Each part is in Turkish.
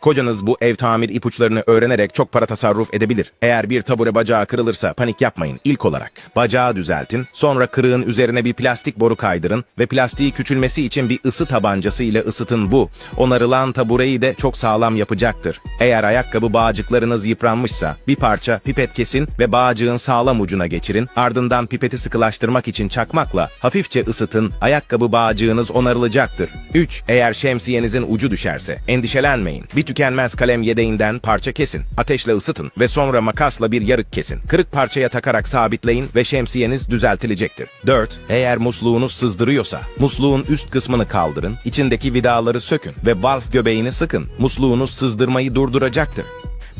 Kocanız bu ev tamir ipuçlarını öğrenerek çok para tasarruf edebilir. Eğer bir tabure bacağı kırılırsa panik yapmayın. İlk olarak bacağı düzeltin, sonra kırığın üzerine bir plastik boru kaydırın ve plastiği küçülmesi için bir ısı tabancası ile ısıtın bu. Onarılan tabureyi de çok sağlam yapacaktır. Eğer ayakkabı bağcıklarınız yıpranmışsa bir parça pipet kesin ve bağcığın sağlam ucuna geçirin. Ardından pipeti sıkılaştırmak için çakmakla hafifçe ısıtın. Ayakkabı bağcığınız onarılacaktır. 3. Eğer şemsiyenizin ucu düşerse endişelenmeyin. Bir tükenmez kalem yedeğinden parça kesin. Ateşle ısıtın ve sonra makasla bir yarık kesin. Kırık parçaya takarak sabitleyin ve şemsiyeniz düzeltilecektir. 4. Eğer musluğunuz sızdırıyorsa musluğun üst kısmını kaldırın, içindeki vidaları sökün ve valf göbeğini sıkın. Musluğunuz sızdırmayı durduracaktır.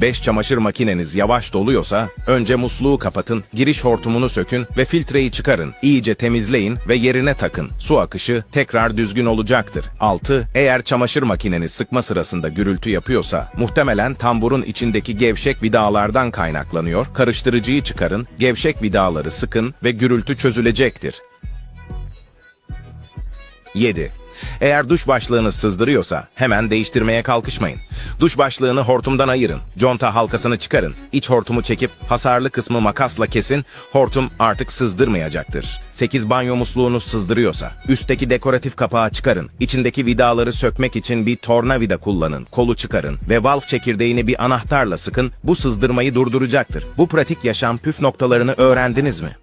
5 çamaşır makineniz yavaş doluyorsa önce musluğu kapatın, giriş hortumunu sökün ve filtreyi çıkarın. İyice temizleyin ve yerine takın. Su akışı tekrar düzgün olacaktır. 6. Eğer çamaşır makineniz sıkma sırasında gürültü yapıyorsa muhtemelen tamburun içindeki gevşek vidalardan kaynaklanıyor. Karıştırıcıyı çıkarın, gevşek vidaları sıkın ve gürültü çözülecektir. 7. Eğer duş başlığınız sızdırıyorsa hemen değiştirmeye kalkışmayın. Duş başlığını hortumdan ayırın. Conta halkasını çıkarın. İç hortumu çekip hasarlı kısmı makasla kesin. Hortum artık sızdırmayacaktır. 8 banyo musluğunuz sızdırıyorsa üstteki dekoratif kapağı çıkarın. İçindeki vidaları sökmek için bir tornavida kullanın. Kolu çıkarın ve valf çekirdeğini bir anahtarla sıkın. Bu sızdırmayı durduracaktır. Bu pratik yaşam püf noktalarını öğrendiniz mi?